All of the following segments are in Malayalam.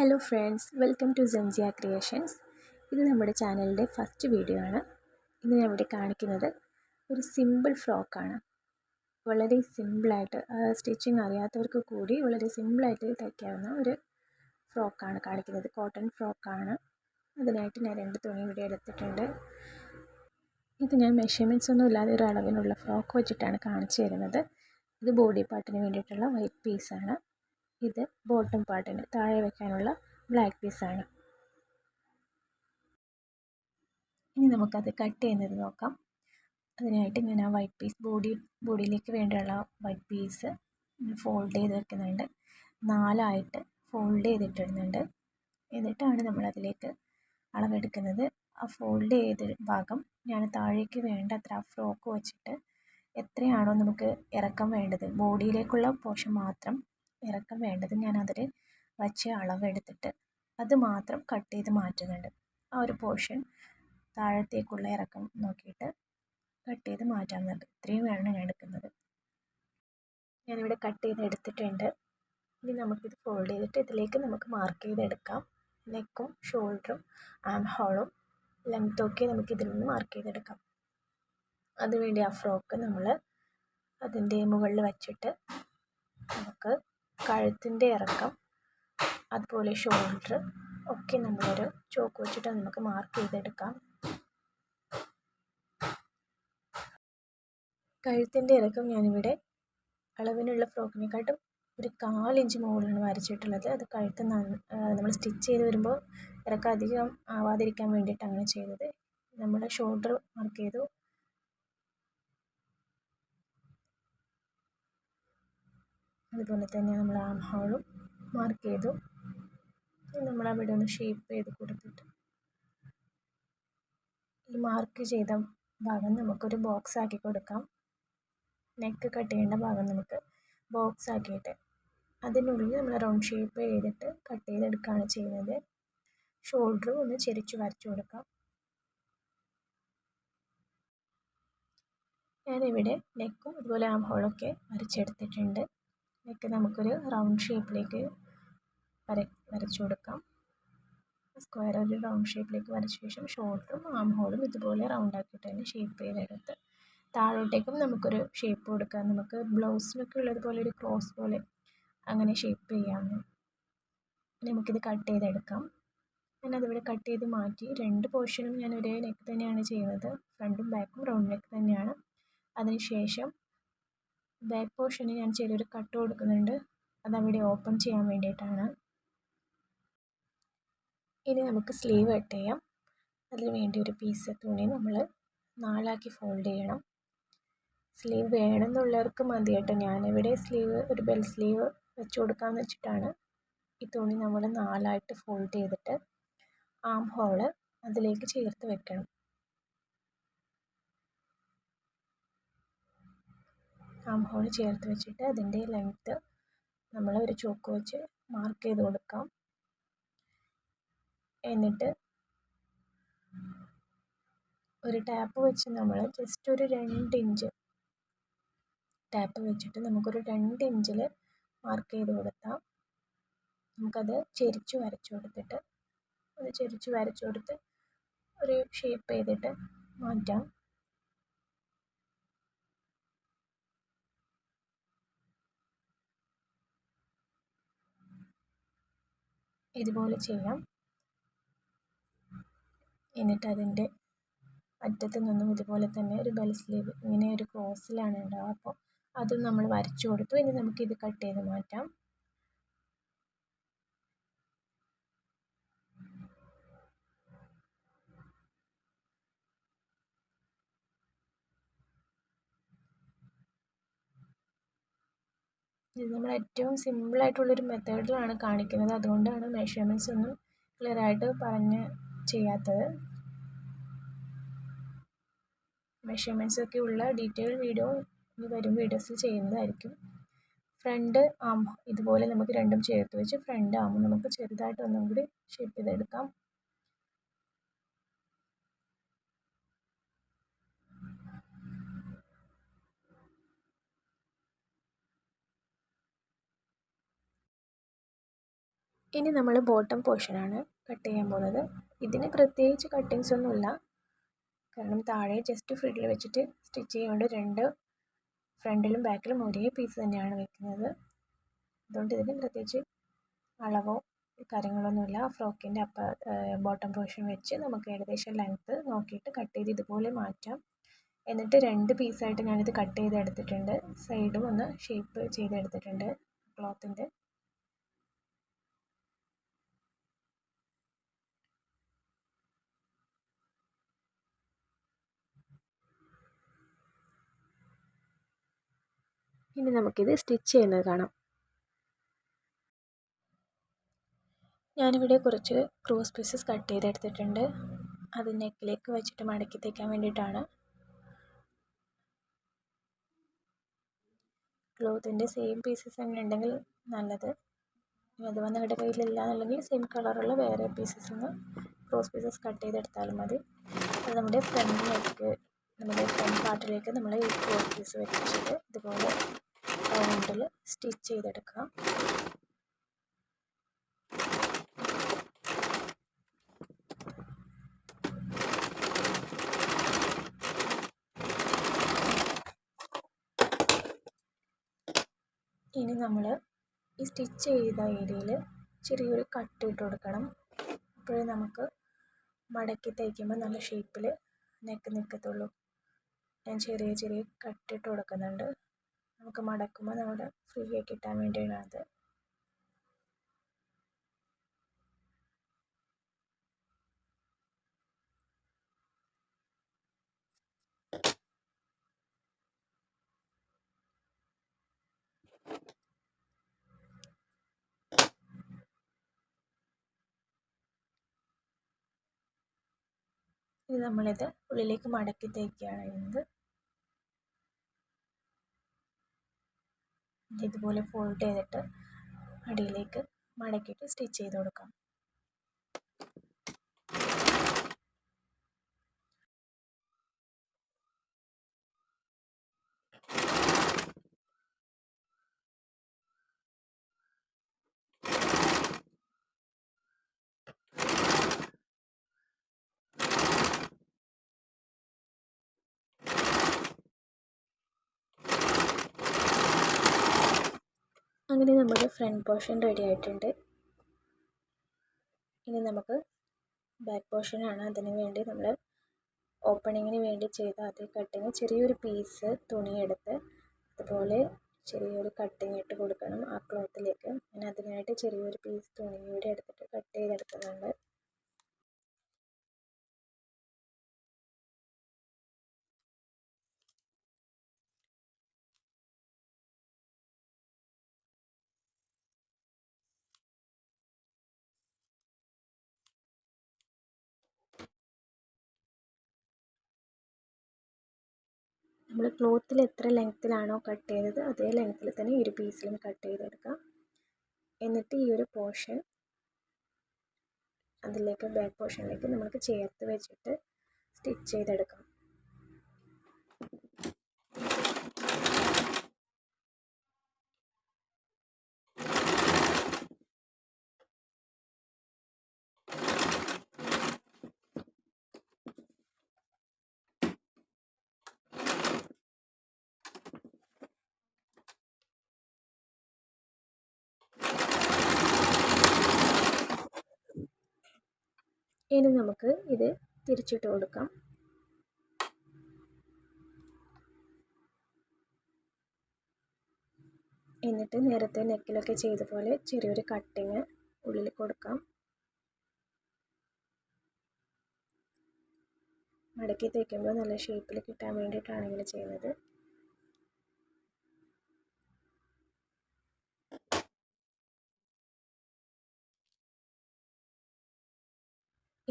Hello friends welcome to Sensia creations ഇത് നമ്മുടെ ചാനലിന്റെ ഫസ്റ്റ് വീഡിയോ ആണ്. ഇന്ന് ഞാൻ ഇവിടെ കാണിക്കുന്നത് ഒരു സിമ്പിൾ ഫ്രോക്കാണ് വളരെ സിമ്പിളായിട്ട് സ്റ്റിച്ചിങ് അറിയാത്തവർക്ക് കൂടി വളരെ സിമ്പിളായിട്ട് തയ്ക്കാവുന്ന ഒരു ഫ്രോക്കാണ് കാണിക്കുന്നത്. കോട്ടൺ ഫ്രോക്കാണ് അതിനായിട്ട് ഞാൻ രണ്ട് തുണി ഇവിടെ എടുത്തിട്ടുണ്ട്. ഇത് ഞാൻ മെഷർമെന്റ്സ് ഒന്നും ഇല്ലാതെ ഒരു അളവിനുള്ള ഫ്രോക്ക് വെച്ചിട്ടാണ് കാണിച്ചു തരുന്നത്. ഇത് ബോഡി പാർട്ടിന് വേണ്ടിയിട്ടുള്ള വൈറ്റ് പീസാണ് ഇത് ബോട്ടം പാർട്ടിന് താഴെ വെക്കാനുള്ള ബ്ലാക്ക് പീസാണ് ഇനി നമുക്കത് കട്ട് ചെയ്യുന്നത് നോക്കാം. അതിനായിട്ട് ഞാൻ ആ വൈറ്റ് പീസ് ബോഡി ബോഡിയിലേക്ക് വേണ്ടിയുള്ള വൈറ്റ് പീസ് ഫോൾഡ് ചെയ്ത് വെക്കുന്നുണ്ട്. നാലായിട്ട് ഫോൾഡ് ചെയ്തിട്ടിടുന്നുണ്ട്. എന്നിട്ടാണ് നമ്മളതിലേക്ക് അളവെടുക്കുന്നത്. ആ ഫോൾഡ് ചെയ്ത ഭാഗം ഞാൻ താഴേക്ക് വേണ്ട അത്ര ഫ്രോക്ക് വെച്ചിട്ട് എത്രയാണോ നമുക്ക് ഇറക്കം വേണ്ടത് ബോഡിയിലേക്കുള്ള പോർഷൻ മാത്രം ഇറക്കം വേണ്ടത് അതിൽ വച്ച് അളവെടുത്തിട്ട് അത് മാത്രം കട്ട് ചെയ്ത് മാറ്റുന്നുണ്ട്. ആ ഒരു പോർഷൻ താഴത്തേക്കുള്ള ഇറക്കം നോക്കിയിട്ട് കട്ട് ചെയ്ത് മാറ്റാവുന്നുണ്ട് ഇത്രയും വേണം ഞാൻ എടുക്കുന്നത്. ഞാനിവിടെ കട്ട് ചെയ്ത് എടുത്തിട്ടുണ്ട്. ഇനി നമുക്കിത് ഫോൾഡ് ചെയ്തിട്ട് ഇതിലേക്ക് നമുക്ക് മാർക്ക് ചെയ്തെടുക്കാം നെക്കും ഷോൾഡറും ആം ഹോളും ലെങ്ത്തൊക്കെ നമുക്ക് ഇതിൽ നിന്ന് മാർക്ക് ചെയ്തെടുക്കാം അതിനുവേണ്ടി ആ ഫ്രോക്ക് നമ്മൾ അതിന്റെ മുകളിൽ വച്ചിട്ട് നമുക്ക് കഴുത്തിന്റെ ഇറക്കം അതുപോലെ ഷോൾഡർ ഒക്കെ നമ്മളൊരു ചോക്ക് വെച്ചിട്ട് നമുക്ക് മാർക്ക് ചെയ്തെടുക്കാം. കഴുത്തിന്റെ ഇറക്കം ഞാനിവിടെ അളവിനുള്ള ഫ്രോക്കിനെക്കാട്ടും ഒരു കാലിഞ്ച് മുകളിലാണ് വരച്ചിട്ടുള്ളത്. അത് കഴുത്ത് നമ്മൾ സ്റ്റിച്ച് ചെയ്ത് വരുമ്പോൾ ഇറക്കം അധികം ആവാതിരിക്കാൻ വേണ്ടിയിട്ട് അങ്ങനെ ചെയ്തത്. നമ്മൾ ഷോൾഡർ മാർക്ക് ചെയ്തു. അതുപോലെ തന്നെ നമ്മൾ ആം ഹോളും മാർക്ക് ചെയ്തു. നമ്മൾ അവിടെ ഒന്ന് ഷേപ്പ് ചെയ്ത് കൊടുത്തിട്ട് ഈ മാർക്ക് ചെയ്ത ഭാഗം നമുക്കൊരു ബോക്സ് ആക്കി കൊടുക്കാം. നെക്ക് കട്ട് ചെയ്യേണ്ട ഭാഗം നമുക്ക് ബോക്സ് ആക്കിയിട്ട് അതിനുള്ളിൽ നമ്മൾ റൗണ്ട് ഷേപ്പ് ചെയ്തിട്ട് കട്ട് ചെയ്തെടുക്കുകയാണ് ചെയ്യുന്നത്. ഷോൾഡർ ഒന്ന് ചെരിച്ച് വരച്ചു കൊടുക്കാം. ഞാനിവിടെ നെക്കും അതുപോലെ ആം ഹോളൊക്കെ വരച്ചെടുത്തിട്ടുണ്ട്. നെക്ക് നമുക്കൊരു റൗണ്ട് ഷേപ്പിലേക്ക് വര വരച്ചു കൊടുക്കാം. സ്ക്വയർ ഒരു റൗണ്ട് ഷേപ്പിലേക്ക് വരച്ച ശേഷം ഷോർട്ടും ആം ഹോളും ഇതുപോലെ റൗണ്ട് ആക്കിയിട്ട് തന്നെ ഷേപ്പ് ചെയ്തെടുത്ത്. താഴോട്ടേക്കും നമുക്കൊരു ഷേപ്പ് കൊടുക്കാം. നമുക്ക് ബ്ലൗസിനൊക്കെ ഉള്ളതുപോലെ ഒരു ക്രോസ് പോലെ അങ്ങനെ ഷേപ്പ് ചെയ്യാം നമുക്കിത് കട്ട് ചെയ്തെടുക്കാം. ഞാൻ അതിവിടെ കട്ട് ചെയ്ത് മാറ്റി രണ്ട് പോർഷനും ഞാൻ ഒരേ നെക്ക് തന്നെയാണ് ചെയ്യുന്നത്. ഫ്രണ്ടും ബാക്കും റൗണ്ട് നെക്ക് തന്നെയാണ്. അതിനുശേഷം ബാക്ക് പോർഷന് ഞാൻ ചെറിയൊരു കട്ട് കൊടുക്കുന്നുണ്ട്. അതവിടെ ഓപ്പൺ ചെയ്യാൻ വേണ്ടിയിട്ടാണ്. ഇനി നമുക്ക് സ്ലീവ് കട്ട് ചെയ്യാം. അതിന് വേണ്ടി ഒരു പീസ് തുണി നമ്മൾ നാലാക്കി ഫോൾഡ് ചെയ്യണം. സ്ലീവ് വേണമെന്നുള്ളവർക്ക് മതി കേട്ടോ. ഞാനിവിടെ സ്ലീവ് ഒരു ബെൽ സ്ലീവ് വെച്ച് കൊടുക്കാമെന്ന് വെച്ചിട്ടാണ് ഈ തുണി നമ്മൾ നാലായിട്ട് ഫോൾഡ് ചെയ്തിട്ട് ആം ഹോൾ അതിലേക്ക് ചേർത്ത് വെക്കണം. ആം ഹോൾ ചേർത്ത് വെച്ചിട്ട് അതിന്റെ ലെങ്ത്ത് നമ്മൾ ഒരു ചോക്ക് വെച്ച് മാർക്ക് ചെയ്ത് കൊടുക്കാം. എന്നിട്ട് ഒരു ടാപ്പ് വെച്ച് നമ്മൾ ജസ്റ്റ് ഒരു രണ്ട് ഇഞ്ച് ടാപ്പ് വെച്ചിട്ട് നമുക്കൊരു രണ്ട് ഇഞ്ചിൽ മാർക്ക് ചെയ്ത് കൊടുത്താൽ നമുക്കത് ചെരിച്ച് വരച്ചു കൊടുത്തിട്ട് അത് ചെരിച്ച് വരച്ചു കൊടുത്ത് ഒരു ഷേപ്പ് ചെയ്തിട്ട് മാറ്റാം. ഇതുപോലെ ചെയ്യാം. എന്നിട്ട് അതിന്റെ അറ്റത്ത് നിന്നും ഇതുപോലെ തന്നെ ഒരു ബെൽ സ്ലീവ് ഇങ്ങനെ ഒരു ക്രോസിലാണ് ഉണ്ടാവുക. അപ്പോൾ അതും നമ്മൾ വരച്ചു കൊടുത്തു. ഇനി നമുക്കിത് കട്ട് ചെയ്ത് മാറ്റാം. ഇത് നമ്മൾ ഏറ്റവും സിമ്പിൾ ആയിട്ടുള്ളൊരു മെത്തേഡിലാണ് കാണിക്കുന്നത്. അതുകൊണ്ടാണ് മെഷർമെന്റ്സ് ഒന്നും ക്ലിയർ ആയിട്ട് പറഞ്ഞ് ചെയ്യാത്തത്. മെഷർമെന്റ്സ് ഒക്കെ ഉള്ള ഡീറ്റെയിൽ വീഡിയോ ഇനി വരും വീഡിയോസിൽ ചെയ്യുന്നതായിരിക്കും. ഫ്രണ്ട് ആം ഇതുപോലെ നമുക്ക് രണ്ടും ചേർത്ത് വെച്ച് ഫ്രണ്ട് ആം നമുക്ക് ചെറുതായിട്ട് ഒന്നും കൂടി ഷേപ്പ് ചെയ്തെടുക്കാം. ഇനി നമ്മൾ ബോട്ടം പോർഷനാണ് കട്ട് ചെയ്യാൻ പോകുന്നത്. ഇതിന് പ്രത്യേകിച്ച് കട്ടിങ്സ് ഒന്നുമില്ല. കാരണം താഴെ ജസ്റ്റ് ഫ്രിഡിൽ വെച്ചിട്ട് സ്റ്റിച്ച് ചെയ്യുകൊണ്ട് രണ്ട് ഫ്രണ്ടിലും ബാക്കിലും ഒരേ പീസ് തന്നെയാണ് വെക്കുന്നത്. അതുകൊണ്ട് ഇതിന് പ്രത്യേകിച്ച് അളവോ കാര്യങ്ങളൊന്നുമില്ല. ഫ്രോക്കിന്റെ അപ്പ ബോട്ടം പോർഷൻ വെച്ച് നമുക്ക് ഏകദേശം ലെങ്ത്ത് നോക്കിയിട്ട് കട്ട് ചെയ്ത് ഇതുപോലെ മാറ്റാം. എന്നിട്ട് രണ്ട് പീസായിട്ട് ഞാനിത് കട്ട് ചെയ്ത് എടുത്തിട്ടുണ്ട് സൈഡും ഒന്ന് ഷേപ്പ് ചെയ്തെടുത്തിട്ടുണ്ട് ക്ലോത്തിന്റെ ഇനി നമുക്കിത് സ്റ്റിച്ച് ചെയ്യുന്നത് കാണാം. ഞാനിവിടെ കുറച്ച് ക്രോസ് പീസസ് കട്ട് ചെയ്തെടുത്തിട്ടുണ്ട്. അത് നെക്കിലേക്ക് വെച്ചിട്ട് മടക്കി തയ്ക്കാൻ വേണ്ടിയിട്ടാണ്. ക്ലോത്തിന്റെ സെയിം പീസസ് തന്നെ ഉണ്ടെങ്കിൽ നല്ലത് അത് വന്ന് നിങ്ങളുടെ കയ്യിലില്ല എന്നുണ്ടെങ്കിൽ സെയിം കളറുള്ള വേറെ പീസസ് ഒന്ന് ക്രോസ് പീസസ് കട്ട് ചെയ്തെടുത്താലും മതി. അത് നമ്മുടെ ഫ്രണ്ടിലേക്ക് നമ്മുടെ ഫ്രണ്ട് പാർട്ടിലേക്ക് നമ്മൾ ഈ ക്രോസ് പീസ് വെച്ചിട്ട് ഇതുപോലെ റൗണ്ടിൽ സ്റ്റിച്ച് ചെയ്തെടുക്കാം. ഇനി നമ്മൾ ഈ സ്റ്റിച്ച് ചെയ്ത ഏരിയയിൽ ചെറിയൊരു കട്ട് ഇട്ട് കൊടുക്കണം. അപ്പോഴേ നമുക്ക് മടക്കി തയ്ക്കുമ്പോൾ നല്ല ഷേപ്പിൽ നെക്ക് നിൽക്കത്തുള്ളൂ ഞാൻ ചെറിയ ചെറിയ കട്ട് ഇട്ട് കൊടുക്കുന്നുണ്ട്. നമുക്ക് മടക്കുമ്പോൾ നമ്മുടെ ഫ്രീ ആയി കിട്ടാൻ വേണ്ടിയാണ് അത്. ഇനി നമ്മളിത് ഉള്ളിലേക്ക് മടക്കി തയ്ക്കുകയാണ് ചെയ്യുന്നത്. ഇതുപോലെ ഫോൾഡ് ചെയ്തിട്ട് അടിയിലേക്ക് മടക്കിയിട്ട് സ്റ്റിച്ച് ചെയ്ത് കൊടുക്കാം. അങ്ങനെ നമ്മുടെ ഫ്രണ്ട് പോർഷൻ റെഡി ആയിട്ടുണ്ട്. ഇനി നമുക്ക് ബാക്ക് പോർഷനാണ് അതിന് വേണ്ടി നമ്മൾ ഓപ്പണിങ്ങിന് വേണ്ടി ചെയ്ത അതേ കട്ടിങ് ചെറിയൊരു പീസ് തുണിയെടുത്ത് അതുപോലെ ചെറിയൊരു കട്ടിങ് ഇട്ട് കൊടുക്കണം ആ ക്ലോത്തിലേക്ക് ഞാൻ അതിനായിട്ട് ചെറിയൊരു പീസ് തുണി കൂടി എടുത്തിട്ട് കട്ട് ചെയ്തെടുക്കുന്നുണ്ട്. നമ്മൾ ക്ലോത്തിൽ എത്ര ലെങ്ത്തിലാണോ കട്ട് ചെയ്തത് അതേ ലെങ്ത്തിൽ തന്നെ ഈ ഒരു പീസിലും കട്ട് ചെയ്തെടുക്കാം. എന്നിട്ട് ഈ ഒരു പോർഷൻ അതിലേക്ക് ബാക്ക് പോർഷനിലേക്ക് നമുക്ക് ചേർത്ത് വെച്ചിട്ട് സ്റ്റിച്ച് ചെയ്തെടുക്കാം. ഇനി നമുക്ക് ഇത് തിരിച്ചിട്ട് കൊടുക്കാം. എന്നിട്ട് നേരത്തെ നെക്കിലൊക്കെ ചെയ്ത പോലെ ചെറിയൊരു കട്ടിങ് ഉള്ളിൽ കൊടുക്കാം. മടക്കി തയ്ക്കുമ്പോൾ നല്ല ഷേപ്പിൽ കിട്ടാൻ വേണ്ടിയിട്ടാണ് ഇങ്ങനെ ചെയ്യുന്നത്.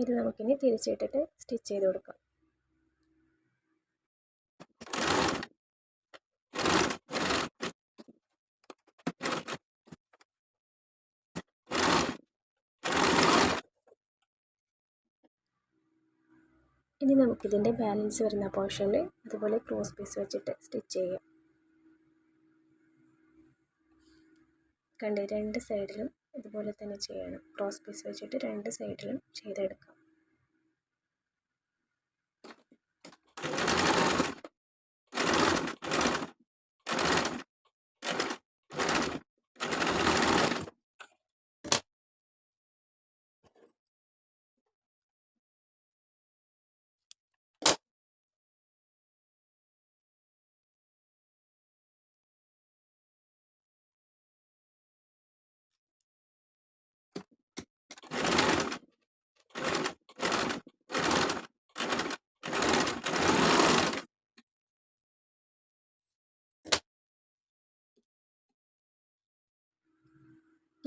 ഇത് നമുക്കിനി തിരിച്ചിട്ടിട്ട് സ്റ്റിച്ച് ചെയ്ത് കൊടുക്കാം. ഇനി നമുക്കിതിന്റെ ബാലൻസ് വരുന്ന പോർഷനിൽ അതുപോലെ ക്രോസ് പീസ് വെച്ചിട്ട് സ്റ്റിച്ച് ചെയ്യാം. കണ്ട്? രണ്ട് സൈഡിലും ഇതുപോലെ തന്നെ ചെയ്യണം. ക്രോസ് പീസ് വെച്ചിട്ട് രണ്ട് സൈഡിലും ചെയ്തെടുക്കാം.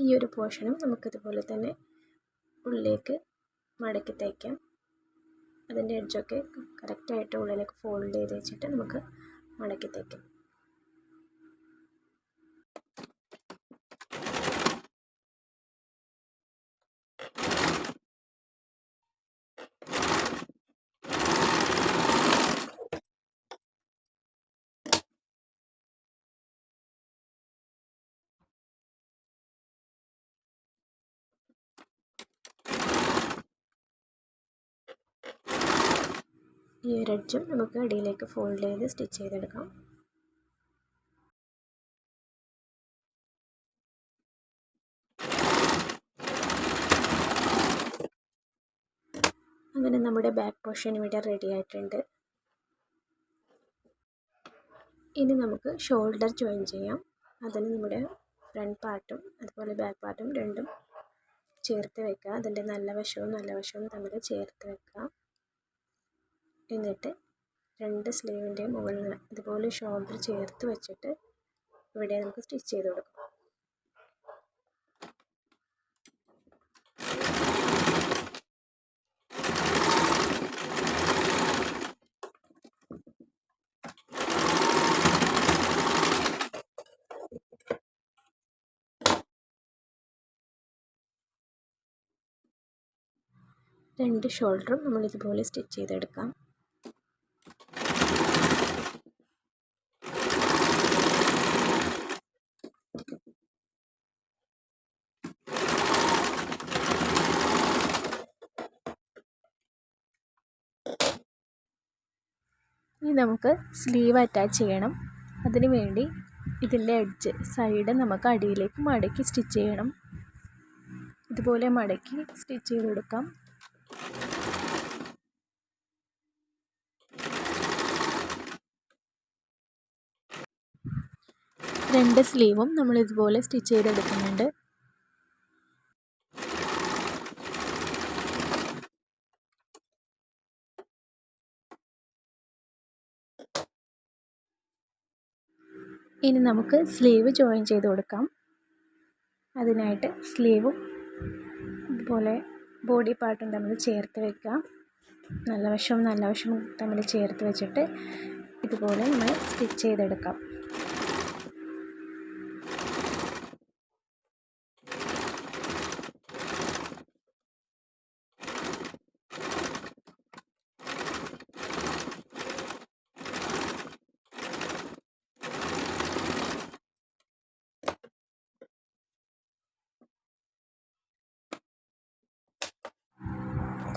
ഈ ഒരു പോർഷനും നമുക്കിതുപോലെ തന്നെ ഉള്ളിലേക്ക് മടക്കി തയ്ക്കാം അതിന്റെ എഡ്ജൊക്കെ കറക്റ്റായിട്ട് ഉള്ളിലേക്ക് ഫോൾഡ് ചെയ്ത് വെച്ചിട്ട് നമുക്ക് മടക്കി തയ്ക്കാം ഈ ഒരു എഡ്ജും നമുക്ക് അടിയിലേക്ക് ഫോൾഡ് ചെയ്ത് സ്റ്റിച്ച് ചെയ്തെടുക്കാം. അങ്ങനെ നമ്മുടെ ബാക്ക് പോർഷൻ ഇവിടെ റെഡി ആയിട്ടുണ്ട്. ഇനി നമുക്ക് ഷോൾഡർ ജോയിൻ ചെയ്യാം. അതിന് നമ്മുടെ ഫ്രണ്ട് പാർട്ടും അതുപോലെ ബാക്ക് പാർട്ടും രണ്ടും ചേർത്ത് വെക്കുക. അതിന്റെ നല്ല വശവും നല്ല വശവും തമ്മിൽ ചേർത്ത് വെക്കുക. എന്നിട്ട് രണ്ട് സ്ലീവിന്റെ മുകളിൽ ഇതുപോലെ ഷോൾഡർ ചേർത്ത് വെച്ചിട്ട് ഇവിടെ നമുക്ക് സ്റ്റിച്ച് ചെയ്ത് കൊടുക്കാം. രണ്ട് ഷോൾഡറും നമ്മൾ ഇതുപോലെ സ്റ്റിച്ച് ചെയ്തെടുക്കാം. ഇനി നമുക്ക് സ്ലീവ് അറ്റാച്ച് ചെയ്യണം. അതിന് വേണ്ടി ഇതിന്റെ എഡ്ജ് സൈഡ് നമുക്ക് അടിയിലേക്ക് മടക്കി സ്റ്റിച്ച് ചെയ്യണം. ഇതുപോലെ മടക്കി സ്റ്റിച്ച് ചെയ്ത് കൊടുക്കാം. രണ്ട് സ്ലീവും നമ്മൾ ഇതുപോലെ സ്റ്റിച്ച് ചെയ്തെടുക്കുന്നുണ്ട്. ഇനി നമുക്ക് സ്ലീവ് ജോയിൻ ചെയ്ത് കൊടുക്കാം. അതിനായിട്ട് സ്ലീവും ഇതുപോലെ ബോഡി പാർട്ടും തമ്മിൽ ചേർത്ത് വെക്കുക. നല്ല വശവും നല്ല വശവും തമ്മിൽ ചേർത്ത് വെച്ചിട്ട് ഇതുപോലെ നമ്മൾ സ്റ്റിച്ച് ചെയ്തെടുക്കാം.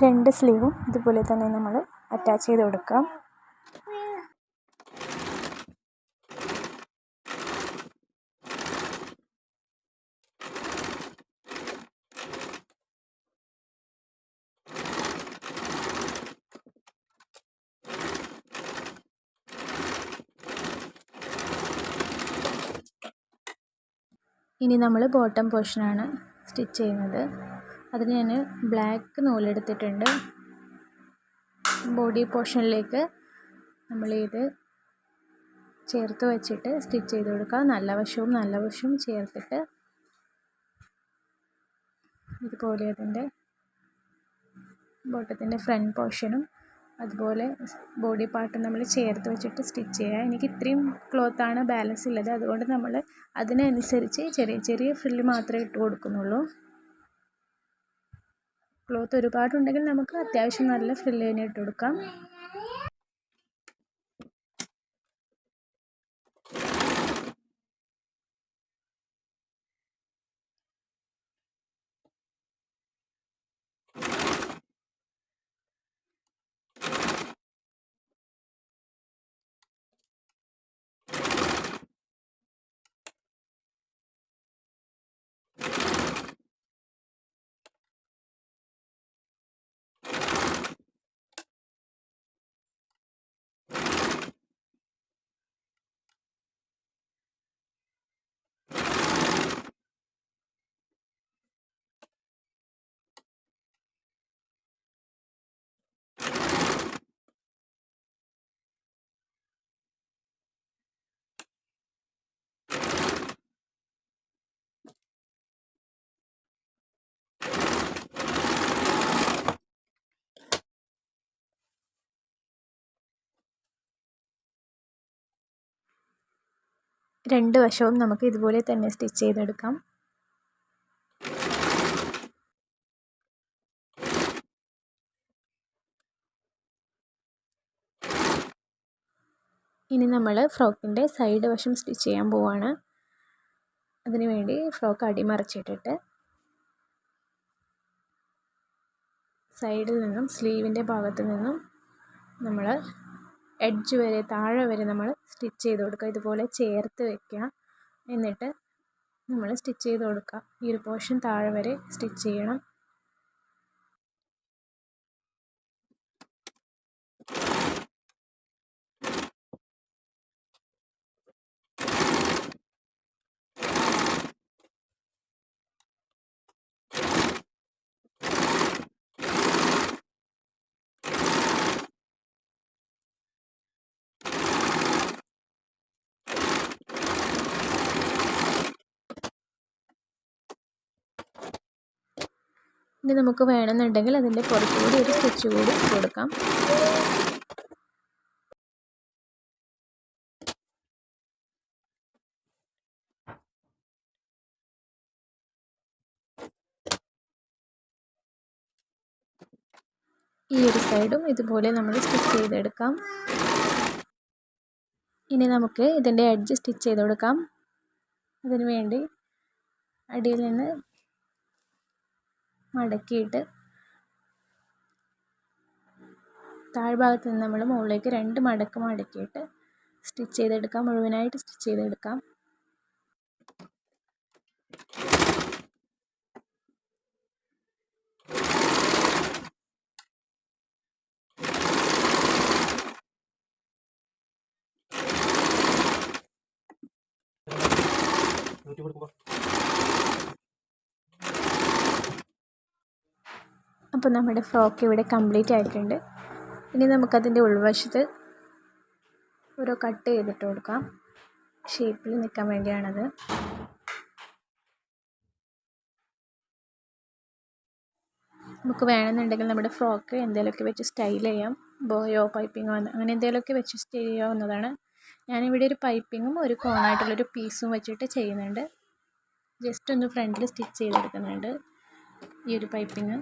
രണ്ട് സ്ലീവും ഇതുപോലെ തന്നെ നമ്മൾ അറ്റാച്ച് ചെയ്ത് കൊടുക്കാം. ഇനി നമ്മൾ ബോട്ടം പോർഷനാണ് സ്റ്റിച്ച് ചെയ്യുന്നത്. അതിന് ഞാൻ ബ്ലാക്ക് നൂലെടുത്തിട്ടുണ്ട്. ബോഡി പോർഷനിലേക്ക് നമ്മൾ ഇത് ചേർത്ത് വെച്ചിട്ട് സ്റ്റിച്ച് ചെയ്ത് കൊടുക്കുക. നല്ല വശവും നല്ല വശവും ചേർത്തിട്ട് ഇതുപോലെ അതിന്റെ ബോട്ടത്തിന്റെ ഫ്രണ്ട് പോർഷനും അതുപോലെ ബോഡി പാർട്ടും നമ്മൾ ചേർത്ത് വെച്ചിട്ട് സ്റ്റിച്ച് ചെയ്യുക. എനിക്ക് ഇത്രയും ക്ലോത്താണ് ബാലൻസ് ഉള്ളത്. അതുകൊണ്ട് നമ്മൾ അതിനനുസരിച്ച് ചെറിയ ചെറിയ ഫ്രില്ല് മാത്രമേ ഇട്ട് കൊടുക്കുന്നുള്ളൂ. ക്ലോത്ത് ഒരുപാടുണ്ടെങ്കിൽ നമുക്ക് അത്യാവശ്യം നല്ല ഫ്രില്ല് തന്നെ ഇട്ട് കൊടുക്കാം. രണ്ട് വശവും നമുക്ക് ഇതുപോലെ തന്നെ സ്റ്റിച്ച് ചെയ്തെടുക്കാം. ഇനി നമ്മൾ ഫ്രോക്കിന്റെ സൈഡ് വശം സ്റ്റിച്ച് ചെയ്യാൻ പോവാണ്. അതിനുവേണ്ടി ഫ്രോക്ക് അടിമറിച്ചിട്ടിട്ട് സൈഡിൽ നിന്നും സ്ലീവിന്റെ ഭാഗത്ത് നിന്നും നമ്മൾ എഡ്ജ് വരെ താഴെ വരെ നമ്മൾ സ്റ്റിച്ച് ചെയ്ത് കൊടുക്കുക. ഇതുപോലെ ചേർത്ത് വെക്കുക. എന്നിട്ട് നമ്മൾ സ്റ്റിച്ച് ചെയ്ത് കൊടുക്കുക. ഈ ഒരു പോർഷൻ താഴെ വരെ സ്റ്റിച്ച് ചെയ്യണം. ഇനി നമുക്ക് വേണമെന്നുണ്ടെങ്കിൽ അതിന്റെ പുറത്തുകൂടി ഒരു സ്റ്റിച്ച് കൂടി കൊടുക്കാം. ഈ ഒരു സൈഡും ഇതുപോലെ നമ്മൾ സ്റ്റിച്ച് ചെയ്തെടുക്കാം. ഇനി നമുക്ക് ഇതിന്റെ എഡ്ജ് സ്റ്റിച്ച് ചെയ്ത് കൊടുക്കാം. അതിനു വേണ്ടി അടിയിൽ നിന്ന് മടക്കിയിട്ട് താഴ്ഭാഗത്ത് നിന്ന് നമ്മൾ മുകളിലേക്ക് രണ്ട് മടക്ക് മടക്കിയിട്ട് സ്റ്റിച്ച് ചെയ്തെടുക്കാം. മുഴുവനായിട്ട് സ്റ്റിച്ച് ചെയ്തെടുക്കാം. അപ്പോൾ നമ്മുടെ ഫ്രോക്ക് ഇവിടെ കംപ്ലീറ്റ് ആയിട്ടുണ്ട്. ഇനി നമുക്കതിന്റെ ഉൾവശത്ത് ഓരോ കട്ട് ചെയ്തിട്ട് കൊടുക്കാം. ഷേപ്പിൽ നിൽക്കാൻ വേണ്ടിയാണത്. നമുക്ക് വേണമെന്നുണ്ടെങ്കിൽ നമ്മുടെ ഫ്രോക്ക് എന്തെങ്കിലുമൊക്കെ വെച്ച് സ്റ്റൈൽ ചെയ്യാം. ബോയോ പൈപ്പിങ്ങോ അങ്ങനെ എന്തെങ്കിലുമൊക്കെ വെച്ച് സ്റ്റൈൽ ചെയ്യാവുന്നതാണ്. ഞാനിവിടെ ഒരു പൈപ്പിങ്ങും ഒരു കോണായിട്ടുള്ളൊരു പീസും വെച്ചിട്ട് ചെയ്യുന്നുണ്ട്. ജസ്റ്റ് ഒന്ന് ഫ്രണ്ടിൽ സ്റ്റിച്ച് ചെയ്തെടുക്കുന്നുണ്ട് ഈ ഒരു പൈപ്പിങ്.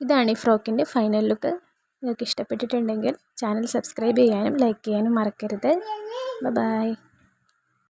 ഇതാണ് ഈ ഫ്രോക്കിന്റെ ഫൈനൽ ലുക്ക് നിങ്ങൾക്ക് ഇഷ്ടപ്പെട്ടിട്ടുണ്ടെങ്കിൽ ചാനൽ സബ്സ്ക്രൈബ് ചെയ്യാനും ലൈക്ക് ചെയ്യാനും മറക്കരുത്. ബൈ